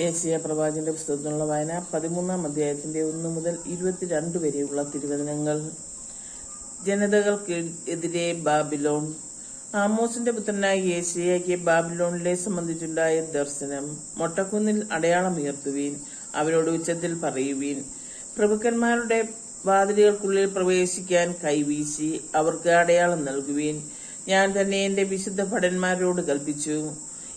Asia പ്രവാചന്റെ പുസ്തകത്തിനുള്ള വായന പതിമൂന്നാം അധ്യായത്തിന്റെ ഒന്ന് മുതൽ ഇരുപത്തിരണ്ട് വരെയുള്ള തിരുവചനങ്ങൾ. ജനതകൾക്കെതിരെ ബാബിലോൺ. ആമോസിന്റെ പുത്രനായ യേശയ്യയ്ക്ക് ബാബിലോണിലെ സംബന്ധിച്ചുണ്ടായ ദർശനം. മൊട്ടക്കുന്നിൽ അടയാളമുയർത്തുവീൻ അവരോട് ഉച്ചത്തിൽ പറയുവീൻ. പ്രഭുക്കന്മാരുടെ വാതിലുകൾക്കുള്ളിൽ പ്രവേശിക്കാൻ കൈവീശി അവർക്ക് അടയാളം നൽകുവീൻ. ഞാൻ തന്നെ എന്റെ വിശുദ്ധ ഭടന്മാരോട് കൽപ്പിച്ചു.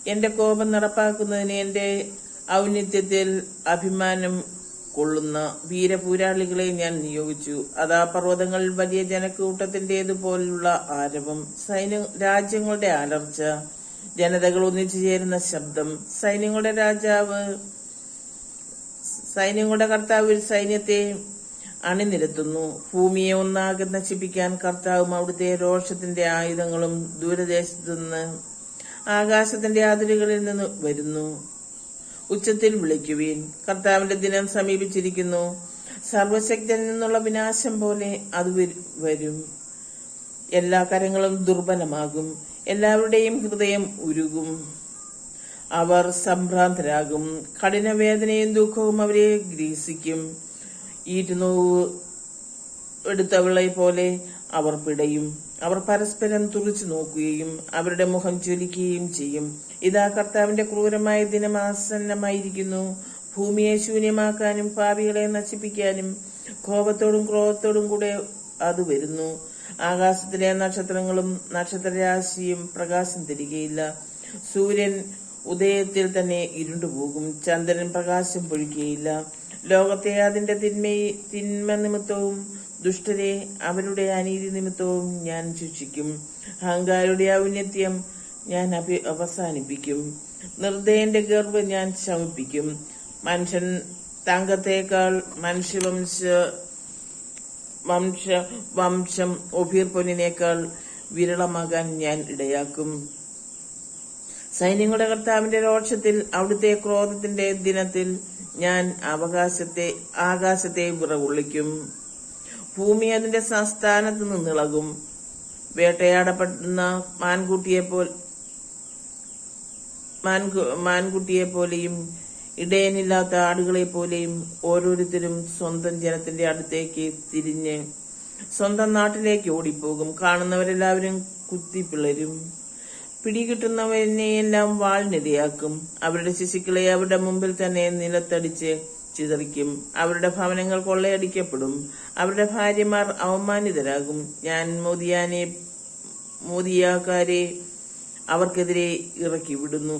എന്റെ കോപം നടപ്പാക്കുന്നതിന് എന്റെ ഔന്നിത്യത്തിൽ അഭിമാനം കൊള്ളുന്ന വീരപൂരാളികളെ ഞാൻ നിയോഗിച്ചു. അതാ പർവതങ്ങളിൽ വലിയ ജനക്കൂട്ടത്തിന്റേതുപോലുള്ള ആരവം സൈന്യ രാജ്യങ്ങളുടെ അലർച്ച ജനതകൾ ഒന്നിച്ചു ചേരുന്ന ശബ്ദം സൈന്യങ്ങളുടെ രാജാവ് സൈന്യങ്ങളുടെ കർത്താവ് സൈന്യത്തെ അണിനിരത്തുന്നു. ഭൂമിയെ ഒന്നാകെ നശിപ്പിക്കാൻ കർത്താവും അവിടുത്തെ രോഷത്തിന്റെ ആയുധങ്ങളും ദൂരദേശത്തു നിന്ന് ആകാശത്തിന്റെ അതിരുകളിൽ നിന്ന് വരുന്നു. ഉച്ചത്തിൽ വിളിക്കുവീൻ. കർത്താവിന്റെ ദിനം സമീപിച്ചിരിക്കുന്നു. സർവശക്തനിൽ നിന്നുള്ള വിനാശം പോലെ അത് വരും. എല്ലാ കരങ്ങളും ദുർബലമാകും. എല്ലാവരുടെയും ഹൃദയം ഉരുകും. അവർ സംഭ്രാന്തരാകും. കഠിനവേദനയും ദുഃഖവും അവരെ ഗ്രീസിക്കും ഈറ്റുനോവ് എടുത്തവളെ പോലെ അവർ പിടയും. അവർ പരസ്പരം തുറിച്ചു നോക്കുകയും അവരുടെ മുഖം ജ്വലിക്കുകയും ചെയ്യും. ഇതാ കർത്താവിന്റെ ക്രൂരമായ ദിനമാസന്നമായിരിക്കുന്നു ഭൂമിയെ ശൂന്യമാക്കാനും പാപികളെ നശിപ്പിക്കാനും കോപത്തോടും ക്രോധത്തോടും കൂടെ അത് വരുന്നു. ആകാശത്തിലെ നക്ഷത്രങ്ങളും നക്ഷത്രരാശിയും പ്രകാശം തരികയില്ല. സൂര്യൻ ഉദയത്തിൽ തന്നെ ഇരുണ്ടുപോകും. ചന്ദ്രൻ പ്രകാശം പൊഴിക്കുകയില്ല. ലോകത്തെ അതിന്റെ തിന്മ തിന്മ നിമിത്തവും ദുഷ്ടരെ അവരുടെ അനീതി നിമിത്തവും ഞാൻ ശിക്ഷിക്കും. അഹങ്കാരുടെ ഔന്നത്യം ഞാൻ അഭി- അവസാനിപ്പിക്കും. നിർദ്ദയന്റെ ഗർവ് ഞാൻ ശമിപ്പിക്കും. മനുഷ്യൻ തങ്കത്തേക്കാൾ മനുഷ്യവംശ വംശ വംശം ഒഫീർ പൊന്നിനേക്കാൾ വിരളമാകാൻ ഞാൻ ഇടയാക്കും. സൈന്യങ്ങളുടെ കർത്താവിന്റെ രോക്ഷത്തിൽ അവിടുത്തെ ക്രോധത്തിന്റെ ദിനത്തിൽ ഞാൻ അവകാശത്തെ ആകാശത്തെ വിറകൊള്ളിക്കും ഭൂമി അതിന്റെ സംസ്ഥാനത്ത് നിന്നിളകും വേട്ടയാടപ്പെടുന്ന മാൻകുട്ടിയെ പോൽ മാൻകു- മാൻകുട്ടിയെ പോലെയും ഇടയനില്ലാത്ത ആടുകളെ പോലെയും ഓരോരുത്തരും സ്വന്തം ജനത്തിന്റെ അടുത്തേക്ക് തിരിഞ്ഞ് സ്വന്തം നാട്ടിലേക്ക് ഓടിപ്പോകും. കാണുന്നവരെല്ലാവരും കുത്തിപ്പിളരും. പിടികിട്ടുന്നവരെയെല്ലാം വാളിനിരയാക്കും അവരുടെ ശിശുക്കളെ അവരുടെ മുമ്പിൽ തന്നെ നിലത്തടിച്ച് ചിതറിക്കും. അവരുടെ ഭവനങ്ങൾ കൊള്ളയടിക്കപ്പെടും. അവരുടെ ഭാര്യമാർ അവമാനിതരാകും. ഞാൻ മോദിയാനെ മോദിയാക്കാരെ അവർക്കെതിരെ ഇറക്കി വിടുന്നു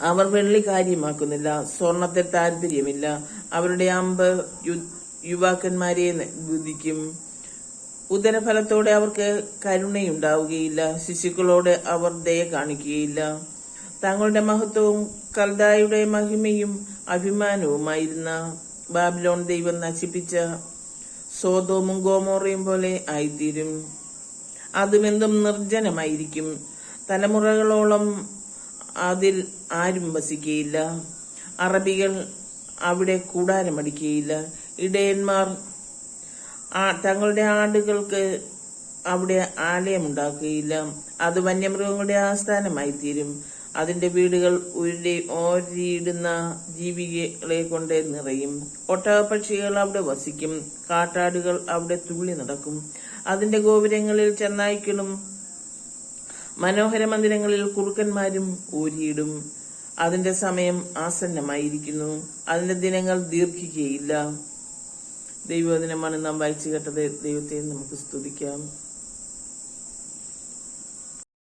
അവർ വെള്ളി കാര്യമാക്കുന്നില്ല. സ്വർണത്തിൽ താല്പര്യമില്ല അവരുടെ അമ്പ് യുവാക്കന്മാരെ ബുദ്ധിക്കും ഉദരഫലത്തോടെ അവർക്ക് കരുണയുണ്ടാവുകയില്ല. ശിശുക്കളോട് അവർ ദയ കാണിക്കുകയില്ല. തങ്ങളുടെ മഹത്വവും കൽദായുടെ മഹിമയും അഭിമാനവുമായിരുന്ന ബാബിലോൺ ദൈവം നശിപ്പിച്ച സോതോമും ഗോമോറയും പോലെ ആയിത്തീരും. അതുമെന്തും നിർജനമായിരിക്കും. തലമുറകളോളം അതിൽ ആരും വസിക്കുകയില്ല അറബികൾ അവിടെ കൂടാരമടിക്കുകയില്ല ഇടയന്മാർ തങ്ങളുടെ ആടുകൾക്ക് അവിടെ ആലയമുണ്ടാക്കുകയില്ല. അത് വന്യമൃഗങ്ങളുടെ ആസ്ഥാനമായി തീരും അതിന്റെ വീടുകൾ ഉരുടി ഓരിയിടുന്ന ജീവികളെ കൊണ്ട് നിറയും. ഒട്ടകപ്പക്ഷികൾ അവിടെ വസിക്കും. കാട്ടാടുകൾ അവിടെ തുള്ളി നടക്കും. അതിന്റെ ഗോപുരങ്ങളിൽ ചെന്നായ്ക്കളും മനോഹര മന്ദിരങ്ങളിൽ കുറുക്കന്മാരും ഊരിയിടും. അതിന്റെ സമയം ആസന്നമായിരിക്കുന്നു. അതിന്റെ ദിനങ്ങൾ ദീർഘിക്കുകയില്ല. ദൈവദിനമാണ് നാം വായിച്ചു കേട്ടത്. ദൈവത്തെ നമുക്ക് സ്തുതിക്കാം.